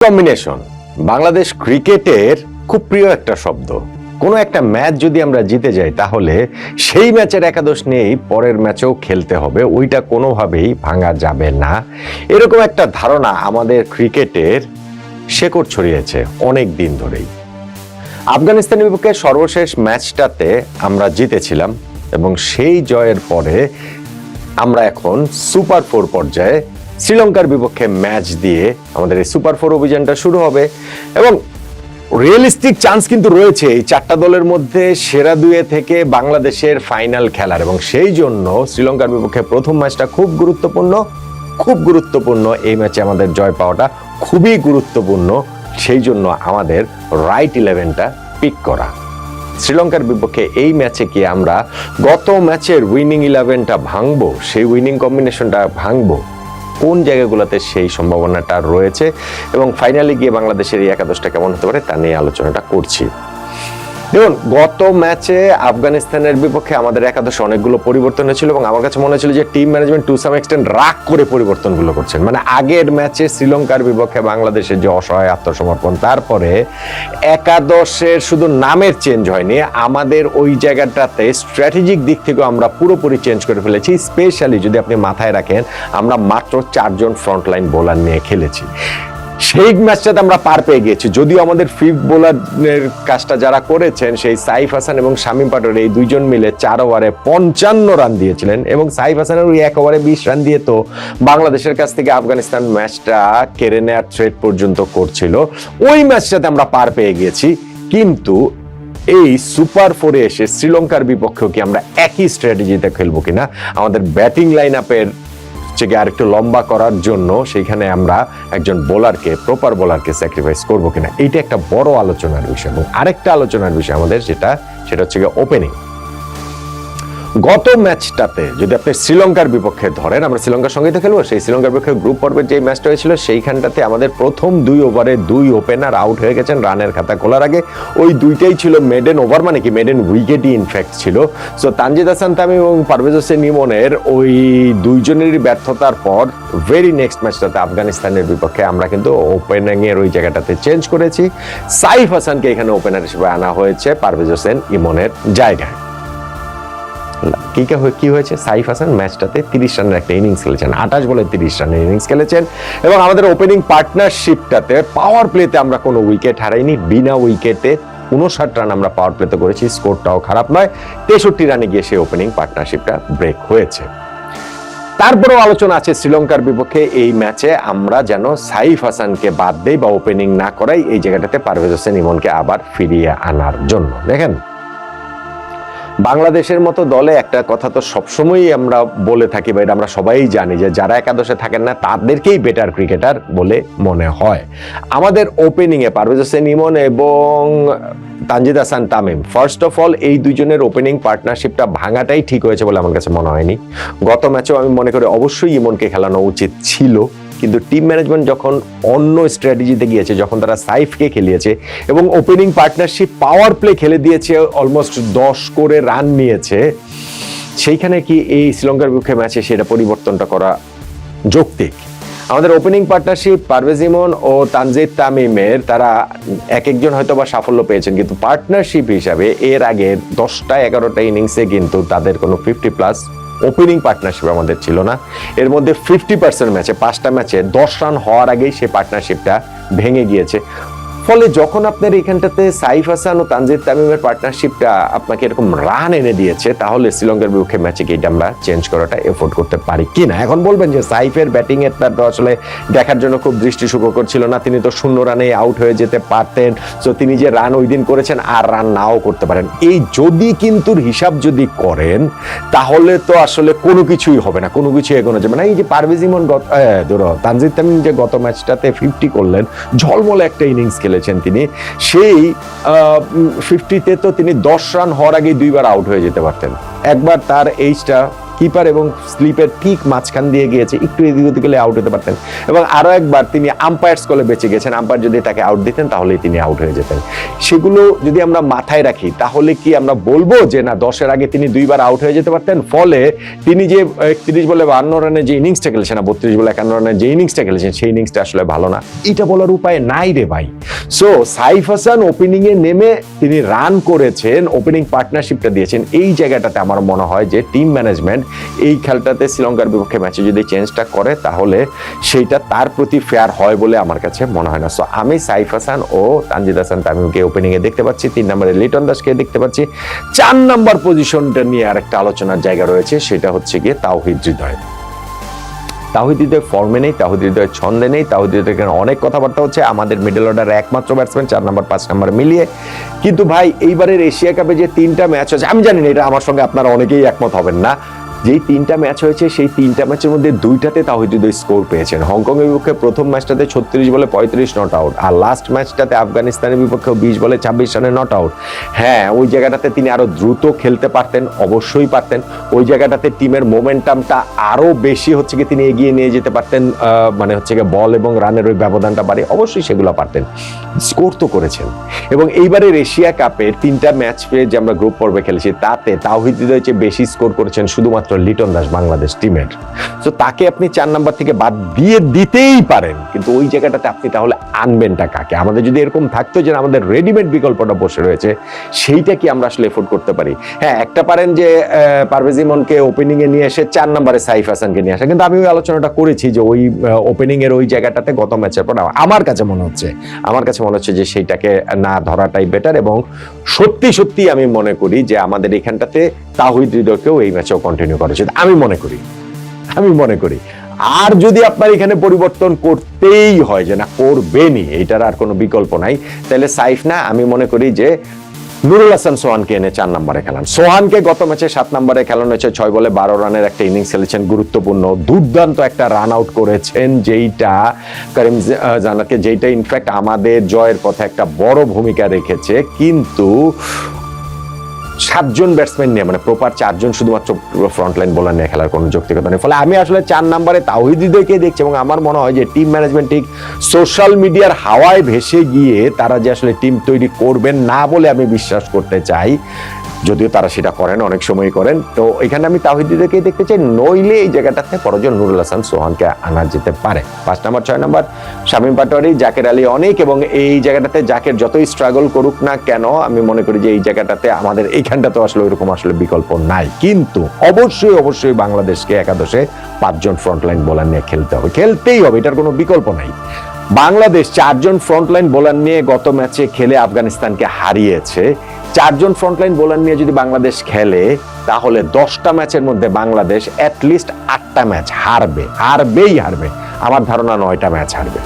Combination Bangladesh ক্রিকেটের খুব প্রিয় একটা শব্দ। কোনো একটা ম্যাচ যদি আমরা জিতে যাই, তাহলে সেই ম্যাচের একাদশ নিয়েই পরের ম্যাচেও খেলতে হবে, ওইটা কোনোভাবেই ভাঙা যাবে না। এরকম একটা ধারণা আমাদের ক্রিকেটের শেকড় ছড়িয়েছে অনেক দিন ধরেই। আফগানিস্তানের বিপক্ষে সর্বশেষ ম্যাচটাতে আমরা জিতেছিলাম এবং সেই জয়ের পরে আমরা এখন সুপার ফোর পর্যায়ে শ্রীলঙ্কার বিপক্ষে ম্যাচ দিয়ে আমাদের এই সুপার ফোর অভিযানটা শুরু হবে। এবং রিয়েলিস্টিক চান্স কিন্তু রয়েছে এই চারটা দলের মধ্যে সেরা দুয়ে থেকে বাংলাদেশের ফাইনাল খেলার। এবং সেই জন্য শ্রীলঙ্কার বিপক্ষে প্রথম ম্যাচটা খুব গুরুত্বপূর্ণ খুব গুরুত্বপূর্ণ এই ম্যাচে আমাদের জয় পাওয়াটা খুবই গুরুত্বপূর্ণ। সেই জন্য আমাদের রাইট ইলেভেনটা পিক করা। শ্রীলঙ্কার বিপক্ষে এই ম্যাচে কি আমরা গত ম্যাচের উইনিং ইলেভেনটা ভাঙবো? সেই উইনিং কম্বিনেশনটা ভাঙবো? কোন জায়গাগুলোতে সেই সম্ভাবনাটা রয়েছে এবং ফাইনালি গিয়ে বাংলাদেশের এই একাদশটা কেমন হতে পারে তা নিয়ে আলোচনাটা করছি। দেখুন, গত ম্যাচে আফগানিস্তানের বিপক্ষে আমাদের একাদশে অনেকগুলো পরিবর্তন হয়েছিল এবং আমার কাছে মনে হচ্ছিল যে team management to some extent রাগ করে পরিবর্তনগুলো করছেন। মানে আগের ম্যাচে শ্রীলঙ্কার বিপক্ষে বাংলাদেশের যে অসহায় আত্মসমর্পণ, তারপরে একাদশের শুধু নামের চেঞ্জ হয়নি, আমাদের ওই জায়গাটাতে স্ট্র্যাটেজিক দিক থেকেও আমরা পুরোপুরি চেঞ্জ করে ফেলেছি। স্পেশালি যদি আপনি মাথায় রাখেন, আমরা মাত্র চারজন ফ্রন্টলাইন বোলার নিয়ে খেলেছি। সেই ম্যাচটাতে আমরা পার পেয়ে গিয়েছি। যদিও আমাদের ফিফথ বোলারের কাজটা যারা করেছেন, সেই সাইফ হাসান এবং শামীম পাটোর এই দুইজন মিলে চার ওভারে পঞ্চান্ন রান দিয়েছিলেন এবং সাইফ হাসানের ওই এক ওভারে বিশ রান দিয়ে তো বাংলাদেশের কাছ থেকে আফগানিস্তান ম্যাচটা কেড়ে নেওয়ার থ্রেট পর্যন্ত করছিল। ওই ম্যাচটাতে আমরা পার পেয়ে গিয়েছি। কিন্তু এই সুপার ফোরে এসে শ্রীলঙ্কার বিপক্ষেও কি আমরা একই স্ট্র্যাটেজিতে খেলব কিনা? আমাদের ব্যাটিং লাইন আপের হচ্ছে গিয়ে আরেকটু লম্বা করার জন্য সেইখানে আমরা একজন বোলারকে প্রপার বোলারকে স্যাক্রিফাইস করব কিনা, এইটা একটা বড় আলোচনার বিষয়। এবং আরেকটা আলোচনার বিষয় আমাদের যেটা, সেটা হচ্ছে গিয়ে ওপেনিং গত ম্যাচটাতে যদি আপনি শ্রীলঙ্কার বিপক্ষে ধরেন, আমরা শ্রীলঙ্কার সঙ্গেই তো খেলব, সেই শ্রীলঙ্কার বিপক্ষে গ্রুপ পর্বের যে ম্যাচটা হয়েছিল, সেইখানটাতে আমাদের প্রথম দুই ওভারে দুই ওপেনার আউট হয়ে গেছেন রানের খাতা খোলার আগে। ওই দুইটাই ছিল মেডেন ওভার মানে কি মেডেন উইকেটই ইনফ্যাক্ট ছিল। সো তানজিদ হাসান তামিম এবং পারভেজ হোসেন ইমনের ওই দুইজনেরই ব্যর্থতার পর ভেরি নেক্সট ম্যাচটাতে আফগানিস্তানের বিপক্ষে আমরা কিন্তু ওপেনিংয়ের ওই জায়গাটাতে চেঞ্জ করেছি। সাইফ হাসানকে এখানে ওপেনার হিসেবে আনা হয়েছে পারভেজ হোসেন ইমনের জায়গায়। কি কা- কি হয়েছে? সাইফ হাসান ম্যাচটাতে তিরিশ রানের একটা ইনিংস খেলেছেন। আঠাশ বলে তিরিশ রানের ইনিংস খেলেছেন। এবং আমাদের ওপেনিং পার্টনারশিপটাতে পাওয়ার প্লেতে আমরা কোনো উইকেট হারাইনি। বিনা উইকেটে উনষাট রান আমরা পাওয়ার প্লেতে করেছি। স্কোরটাও খারাপ নয়। তেষট্টি রানে গিয়ে সেই ওপেনিং পার্টনারশিপটা ব্রেক হয়েছে। তারপরেও আলোচনা আছে শ্রীলঙ্কার বিপক্ষে। এই ম্যাচে আমরা যেন সাইফ হাসানকে বাদ দেই বা ওপেনিং না করাই, এই জায়গাটাতে পারভেজ হোসেন ইমনকে আবার ফিরিয়ে আনার জন্য। দেখেন বাংলাদেশের মতো দলে একটা কথা তো সবসময়ই আমরা বলে থাকি বা এটা আমরা সবাই জানি যে যারা একাদশে থাকেন না, তাদেরকেই বেটার ক্রিকেটার বলে মনে হয়। আমাদের ওপেনিংয়ে পারভেজ হোসেন ইমন এবং Tanzid Hasan Tamim first of all এই দুজনের ওপেনিং পার্টনারশিপটা ভাঙাটাই ঠিক হয়েছে বলে আমার কাছে মনে হয়নি। গত ম্যাচেও আমি মনে করি অবশ্যই ইমনকে খেলানো উচিত ছিল। কিন্তু টিম ম্যানেজমেন্ট যখন অন্য স্ট্র্যাটেজিতে গিয়েছে, যখন তারা সাইফকে খেলিয়েছে এবং ওপেনিং পার্টনারশিপ পাওয়ার প্লে খেলে দিয়েছে অলমোস্ট দশ করে রান নিয়েছে, সেইখানে কি এই শ্রীলঙ্কার বিপক্ষে ম্যাচে সেটা পরিবর্তনটা করা যৌক্তিক? আমাদের ওপেনিং পার্টনারশিপ পারভেজ ইমন ও তানজিদ তামিমের তারা এক একজন হয়তো বা সাফল্য পেয়েছেন, কিন্তু পার্টনারশিপ হিসাবে এর আগে দশটা এগারোটা ইনিংসে কিন্তু তাদের কোনো ফিফটি প্লাস ওপেনিং পার্টনারশিপ আমাদের ছিল না। এর মধ্যে ফিফটি পার্সেন্ট ম্যাচে পাঁচটা ম্যাচে দশ রান হওয়ার আগেই সেই পার্টনারশিপটা ভেঙে গিয়েছে। ফলে যখন আপনার এখানটাতে সাইফ হাসান ও তানজিদ তামিমের পার্টনারশিপটা আপনাকে এরকম রান এনে দিয়েছে, তাহলে শ্রীলঙ্কার বিপক্ষে ম্যাচে এটা আমরা চেঞ্জ করাটা এফোর্ড করতে পারি কি না? এখন বলবেন যে সাইফের ব্যাটিং এর তার আসলে দেখার জন্য খুব দৃষ্টি সুখকর ছিল না। তিনি তো শূন্য রানে আউট হয়ে যেতে পারতেন। সো তিনি যে রান ওই দিন করেছেন, আর রান নাও করতে পারেন। এই যদি কিন্তু হিসাব যদি করেন, তাহলে তো আসলে কোনো কিছুই হবে না, কোনো কিছু এগোনো যাবে না। এই যে পারভেজ ইমন গত তানজিদ তামিম যে গত ম্যাচটাতে ফিফটি করলেন, ঝলমলে একটা ইনিংস খেলেছেন তিনি, সেই ফিফটিতে তো তিনি দশ রান হওয়ার আগেই দুইবার আউট হয়ে যেতে পারতেন। একবার তার এইজটা কিপার এবং স্লিপের ঠিক মাঝখান দিয়ে গিয়েছে, একটু এদিক ওদিক গেলে আউট হতে পারতেন। এবং আরও একবার তিনি আম্পায়ার্স কলে বেঁচে গেছেন আম্পায়ার যদি তাকে আউট দিতেন তাহলেই তিনি আউট হয়ে যেতেন। সেগুলো যদি আমরা মাথায় রাখি, তাহলে কি আমরা বলব যে না, দশের আগে তিনি দুইবার আউট হয়ে যেতে পারতেন? ফলে তিনি যে একত্রিশ বলে বান্ন রানে যে ইনিংসটা খেলেছেন, না, বত্রিশ বলে একান্ন রানের যে ইনিংসটা খেলেছেন, সেই ইনিংসটা আসলে ভালো না। এটা বলার উপায় নাই রে ভাই। সো সাইফ হাসান ওপেনিং এ নেমে তিনি রান করেছেন ওপেনিং পার্টনারশিপটা দিয়েছেন। এই জায়গাটাতে আমার মনে হয় যে টিম ম্যানেজমেন্ট এই খেলটাতে শ্রীলঙ্কার বিপক্ষে ম্যাচে যদি চেঞ্জটা করে, তাহলে সেইটা তার প্রতি ফেয়ার হয় বলে আমার কাছে মনে হয় না। সো আমি সাইফ হাসান ও তানজিদ হাসান তামিমকে ওপেনিং এ দেখতে পাচ্ছি, তিন নম্বরে লিটন দাসকে দেখতে পাচ্ছি। চার নাম্বার পজিশনটা নিয়ে আরেকটা আলোচনার জায়গা রয়েছে, সেটা হচ্ছে গিয়ে তাওহিদ হৃদয়। তাহিদ হৃদয় ফর্মে নেই, তাহিদ হৃদয় ছন্দে নেই, তাহিদ হৃদয় এখানে অনেক কথাবার্তা হচ্ছে। আমাদের মিডল অর্ডারে একমাত্র ব্যাটসম্যান চার নম্বর পাঁচ নম্বর মিলিয়ে। কিন্তু ভাই, এইবারের এশিয়া কাপে যে তিনটা ম্যাচ আছে আমি জানি না, এটা আমার সঙ্গে আপনারা অনেকেই একমত হবেন না। যেই তিনটা ম্যাচ হয়েছে, সেই তিনটা ম্যাচের মধ্যে দুইটাতে তাহিদ হৃদয় স্কোর পেয়েছেন। হংকং এর বিপক্ষে প্রথম ম্যাচটাতে ছত্রিশ বলে পঁয়ত্রিশ নট আউট আর লাস্ট ম্যাচটাতে আফগানিস্তানের বিপক্ষে বিশ বলে ছাব্বিশ রানে নট আউট। হ্যাঁ ওই জায়গাটাতে তিনি আরও দ্রুত খেলতে পারতেন, অবশ্যই পারতেন। ওই জায়গাটাতে টিমের মোমেন্টামটা আরও বেশি হচ্ছে কি তিনি এগিয়ে নিয়ে যেতে পারতেন মানে হচ্ছে গিয়ে বল এবং রানের ওই ব্যবধানটা বাড়ে অবশ্যই সেগুলো পারতেন। স্কোর তো করেছেন। এবং এইবারের এশিয়া কাপের তিনটা ম্যাচ পেয়ে যে আমরা গ্রুপ পর্বে খেলেছি, তাতে তাওহিদ হৃদয় চেয়ে বেশি স্কোর করেছেন শুধুমাত্র লিটন দাস বাংলাদেশ টিমের তো তাকে আপনি চার নাম্বার থেকে বাদ দিয়ে দিতেই পারেন। কিন্তু ওই জায়গাটাতে আপনি তাহলে আনবেনটা কাকে? আমাদের যদি এরকম থাকতো যে আমাদের রেডিমেড বিকল্পটা বসে রয়েছে, সেইটা কি আমরা আসলে এফোর্ড করতে পারি? হ্যাঁ একটা পারেন যে পারভেজ ইমনকে ওপেনিং এ নিয়ে এসে চার নম্বরে সাইফ হাসানকে নিয়ে আসা। কিন্তু আমি ওই আলোচনাটা করেছি যে ওই ওপেনিং এর ওই জায়গাটাতে গত ম্যাচের পর আমার কাছে মনে হচ্ছে, আমার কাছে মনে হচ্ছে যে সেইটাকে না ধরাটাই বেটার এবং সত্যি সত্যি আমি মনে করি যে আমাদের এখানটাতে তাহিদ হৃদয়কেও এই ম্যাচেও কন্টিনিউ করা উচিত আমি মনে করি, আমি মনে করি। আর যদি আপনার এখানে পরিবর্তন করতেই হয় যে না, করবেনই, এটার আর কোনো বিকল্প নাই, তাহলে সাইফ না, আমি মনে করি যে নুরুল হাসান সোহানকে এনে চার নম্বরে খেলান। সোহানকে গত ম্যাচে সাত নম্বরে খেলানো হয়েছে, ছয় বলে বারো রানের একটা ইনিংস খেলেছেন, গুরুত্বপূর্ণ, দুর্দান্ত একটা রান আউট করেছেন, যেইটা করিম জানাকে যেইটা ইনফ্যাক্ট আমাদের জয়ের পথে একটা বড় ভূমিকা রেখেছে। কিন্তু সাতজন ব্যাটসম্যান নিয়ে মানে প্রপার চারজন শুধুমাত্র ফ্রন্ট লাইন বোলার নিয়ে খেলার কোনো যৌক্তিকতা নেই। ফলে আমি আসলে চার নাম্বারে তাওহিদিদেরকে দেখছি এবং আমার মনে হয় যে টিম ম্যানেজমেন্ট ঠিক সোশ্যাল মিডিয়ার হাওয়ায় ভেসে গিয়ে তারা যে আসলে টিম তৈরি করবেন না বলে আমি বিশ্বাস করতে চাই। যদিও তারা সেটা করেন, অনেক সময় করেন। তো এখানে আমি তাহিদ হৃদয়কে দেখতে চাই, নইলে এই জায়গাটাতে পরজন নুরুল হাসান সোহানকে আনা যেতে পারে। পাঁচ নম্বর, ছয় নম্বর, শামীম পাটোয়ারি, জাকের আলী অনেক এবং এই জায়গাটাতে জাকের যতই স্ট্রাগল করুক না কেন, আমি মনে করি যে এই জায়গাটাতে আমাদের এইখানটাতে আসলে ওইরকম আসলে বিকল্প নাই। কিন্তু অবশ্যই অবশ্যই বাংলাদেশকে একাদশে পাঁচজন ফ্রন্টলাইন বোলার নিয়ে খেলতে হবে। খেলতেই হবে, এটার কোনো বিকল্প নাই। বাংলাদেশ চারজন ফ্রন্টলাইন বোলার নিয়ে গত ম্যাচে খেলে আফগানিস্তানকে হারিয়েছে। চারজন ফ্রন্টলাইন বোলার নিয়ে যদি বাংলাদেশ খেলে, তাহলে দশটা ম্যাচের মধ্যে বাংলাদেশ অ্যাটলিস্ট আটটা ম্যাচ হারবে, হারবেই হারবে। আমার ধারণা নয়টা ম্যাচ হারবে।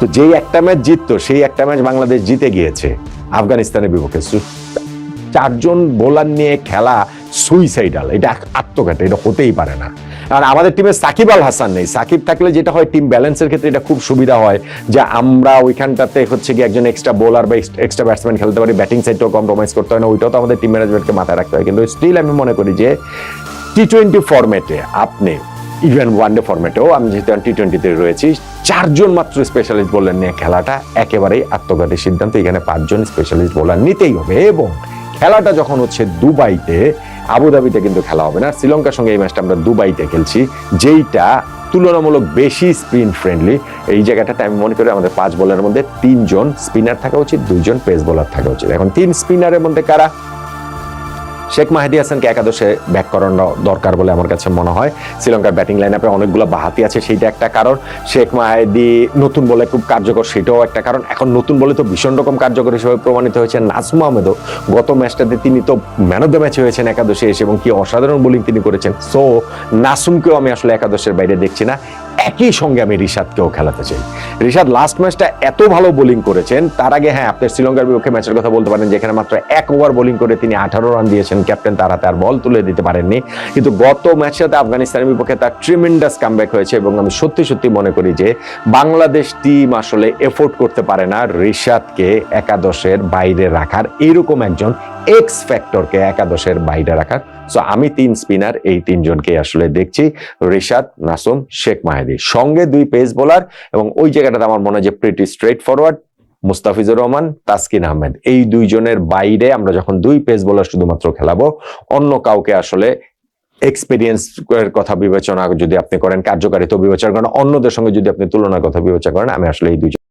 তো যেই একটা ম্যাচ জিততো, সেই একটা ম্যাচ বাংলাদেশ জিতে গিয়েছে আফগানিস্তানের বিপক্ষে। চারজন বোলার নিয়ে খেলা সুইসাইডাল এটা আত্মঘাতী, এটা হতেই পারে না। কারণ আমাদের টিমে সাকিব আল হাসান নেই। সাকিব থাকলে যেটা হয় টিম ব্যালেন্সের ক্ষেত্রে এটা খুব সুবিধা হয় যে আমরা ওইখানটাতে হচ্ছে কি একজন এক্সট্রা বোলার বা এক্সট্রা ব্যাটসম্যান খেলতে পারি। ব্যাটিং সাইডটাও কম্প্রোমাইজ করতে হয় না, ওইটাও তো আমাদের টিম ম্যানেজমেন্টকে মাথায় রাখতে হয়। কিন্তু স্টিল আমি মনে করি যে টি টোয়েন্টি ফরম্যাটে আপনি ইভেন ওয়ান ওয়ানডে ফরম্যাটেও আমি যেহেতু টি টোয়েন্টিতে রয়েছি, চারজন মাত্র স্পেশালিস্ট বোলার নিয়ে খেলাটা একেবারেই আত্মঘাতী সিদ্ধান্ত। এখানে পাঁচজন স্পেশালিস্ট বোলার নিতেই হবে এবং খেলাটা যখন হচ্ছে দুবাইতে, আবুধাবিতে কিন্তু খেলা হবে না। শ্রীলঙ্কার সঙ্গে এই ম্যাচটা আমরা দুবাইতে খেলছি, যেইটা তুলনামূলক বেশি স্পিন ফ্রেন্ডলি এই জায়গাটাতে আমি মনে করি আমাদের পাঁচ বলের মধ্যে তিনজন স্পিনার থাকা উচিত, দুইজন পেস বোলার থাকা উচিত। এখন তিন স্পিনারের মধ্যে কারা? শেখ মাহেদি হাসানকে একাদশে ব্যাক করানো দরকার বলে আমার কাছে মনে হয়। শ্রীলঙ্কার ব্যাটিং লাইন আপে অনেকগুলো বাহাতি আছে, সেইটা একটা কারণ। শেখ মাহেদি নতুন বলে খুব কার্যকর, সেটাও একটা কারণ। এখন নতুন বলে তো ভীষণ রকম কার্যকর হিসেবে প্রমাণিত হয়েছে। নাজমু আহমেদও গত ম্যাচটাতে তিনি তো ম্যান অফ দ্য ম্যাচ হয়েছেন একাদশে এসে এবং কি অসাধারণ বোলিং তিনি করেছেন। সো নাসুমকেও আমি আসলে একাদশের বাইরে দেখছি না। একই সঙ্গে আমি রিশাদকেও খেলাতে চাই। রিশাদ লাস্ট ম্যাচটা এত ভালো বোলিং করেছেন, তার আগে হ্যাঁ আপনার শ্রীলঙ্কার বিপক্ষে ম্যাচের কথা বলতে পারেন, যেখানে মাত্র এক ওভার বোলিং করে তিনি আঠারো রান দিয়েছেন। ক্যাপ্টেন তার হাতে আর বল তুলে দিতে পারেননি। কিন্তু গত ম্যাচটাতে আফগানিস্তানের বিপক্ষে তার ট্রিমেন্ডাস কামব্যাক হয়েছে এবং আমি সত্যি সত্যি মনে করি যে বাংলাদেশ টিম আসলে এফোর্ড করতে পারে না রিশাদকে একাদশের বাইরে রাখার। এরকম একজন এক্স ফ্যাক্টরকে একাদশের বাইরে রাখার। সো আমি তিন স্পিনার এই তিনজনকে আসলে দেখছি। রিশাদ, নাসুম, শেখ মাহেদি। সঙ্গে দুই পেস বোলার এবং ওই জায়গাটাতে আমার মনে হয় যে pretty straightforward Mustafizur Rahman, Taskin Ahmed. এই দুইজনের বাইরে আমরা যখন দুই পেস বলার শুধুমাত্র খেলাবো, অন্য কাউকে আসলে এক্সপিরিয়েন্স এর কথা বিবেচনা যদি আপনি করেন, কার্যকারিতা বিবেচনা করেন, অন্যদের সঙ্গে যদি আপনি তুলনার কথা বিবেচনা করেন, আমি আসলে এই দুইজন